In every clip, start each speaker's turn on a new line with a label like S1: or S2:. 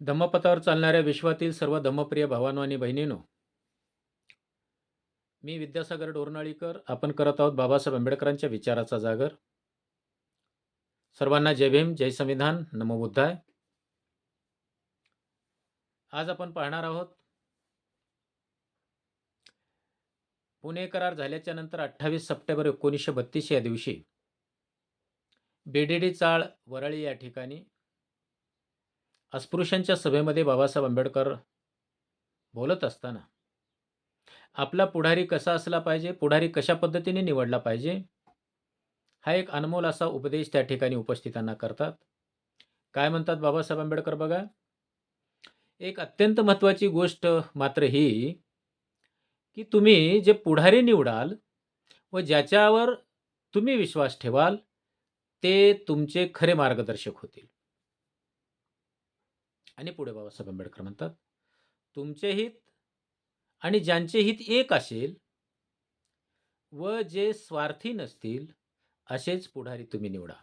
S1: धम्मपथावर चालणाऱ्या विश्वातील सर्व धम्मप्रिय भावानो आणि बहिणींनो मी विद्यासागर डोरनाळीकर आपण करत आहोत बाबासाहेब आंबेडकरांच्या विचाराचा जागर. सर्वांना जय भीम जय संविधान. नमो बुद्धाय. आज आपण पाहणार आहोत पुणे करार झाल्याच्यानंतर अठ्ठावीस सप्टेंबर एकोणीसशे बत्तीस या दिवशी बेडेडी चाळ वरळी या ठिकाणी अस्पृश्यांच्या सभेमध्ये बाबासाहेब आंबेडकर बोलत असताना आपला पुढारी कसा असला पाहिजे पुढारी कशा पद्धतीने निवडला पाहिजे हा एक अनमोल असा उपदेश त्या ठिकाणी उपस्थितांना करतात. काय म्हणतात बाबासाहेब आंबेडकर बघा? एक अत्यंत महत्त्वाची गोष्ट मात्र ही की तुम्ही जे पुढारी निवडाल व ज्याच्यावर तुम्ही विश्वास ठेवाल ते तुमचे खरे मार्गदर्शक होतील. आणि पुढे बाबासाहेब आंबेडकर म्हणतात तुमचे हित आणि ज्यांचे हित एक असेल व जे स्वार्थी नसतील असेच पुढारी तुम्ही निवडा.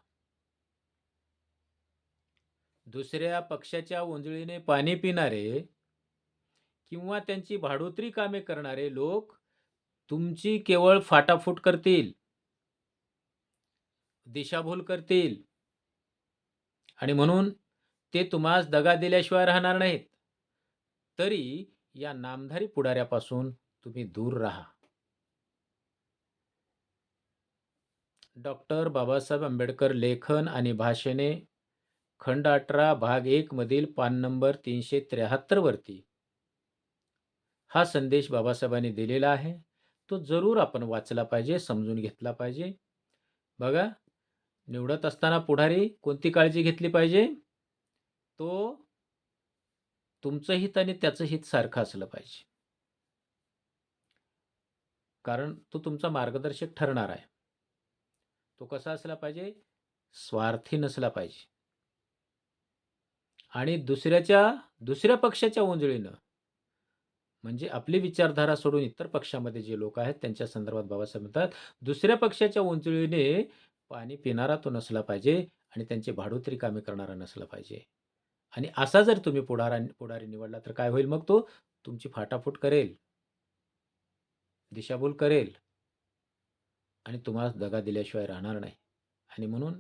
S1: दुसऱ्या पक्षाच्या उंजळीने पाणी पिणारे किंवा त्यांची भाडोत्री कामे करणारे लोक तुमची केवळ फाटाफूट करतील दिशाभूल करतील आणि म्हणून ते तुम्हास दगा दिल्याशिवाय राहणार नाहीत. तरी या नामधारी पुढाऱ्यापासून तुम्ही दूर राहा. डॉक्टर बाबासाहेब आंबेडकर लेखन आणि भाषेने खंड अठरा भाग एकमधील पान नंबर तीनशे त्र्याहत्तरवरती हा संदेश बाबासाहेबांनी दिलेला आहे. तो जरूर आपण वाचला पाहिजे समजून घेतला पाहिजे. बघा निवडत असताना पुढारी कोणती काळजी घेतली पाहिजे? तो तुमचं हित आणि त्याचं हित सारखं असलं पाहिजे. कारण तो तुमचा मार्गदर्शक ठरणार आहे. तो कसा असला पाहिजे? स्वार्थी नसला पाहिजे. आणि दुसऱ्याच्या दुसऱ्या पक्षाच्या उंजळीनं म्हणजे आपली विचारधारा सोडून इतर पक्षामध्ये जे लोक आहेत त्यांच्या संदर्भात बाबासाहेब म्हणतात दुसऱ्या पक्षाच्या उंजळीने पाणी पिणारा तो नसला पाहिजे आणि त्यांची भाडोत्री कामे करणारा नसला पाहिजे. आणि असा जर तुम्ही पुढारा पुढारी निवडला तर काय होईल मग तो? तुमची फाटाफूट करेल. दिशाभूल करेल. आणि तुम्हाला दगा दिल्याशिवाय राहणार नाही. आणि म्हणून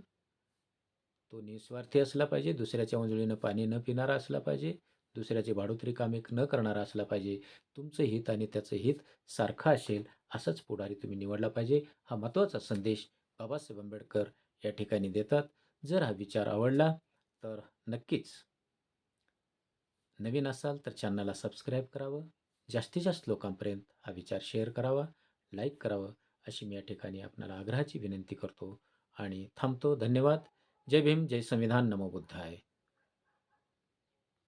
S1: तो निस्वार्थी असला पाहिजे दुसऱ्याच्या उंजळीनं पाणी न पिणारा असला पाहिजे दुसऱ्याची भाडोत्री कामे न करणारा असला पाहिजे. तुमचं हित आणि त्याचं हित सारखं असेल असंच पुढारी तुम्ही निवडला पाहिजे. हा महत्त्वाचा संदेश बाबासाहेब आंबेडकर या ठिकाणी देतात. जर हा विचार आवडला तर नक्कीच नवीन असाल तर चॅनलला सबस्क्राईब करावं. जास्तीत जास्त लोकांपर्यंत हा विचार शेअर करावा लाईक करावं अशी मी या ठिकाणी आपणाला आग्रहाची विनंती करतो. आणि थांबतो. धन्यवाद. जय भीम. जय संविधान. नमो बुद्धाय.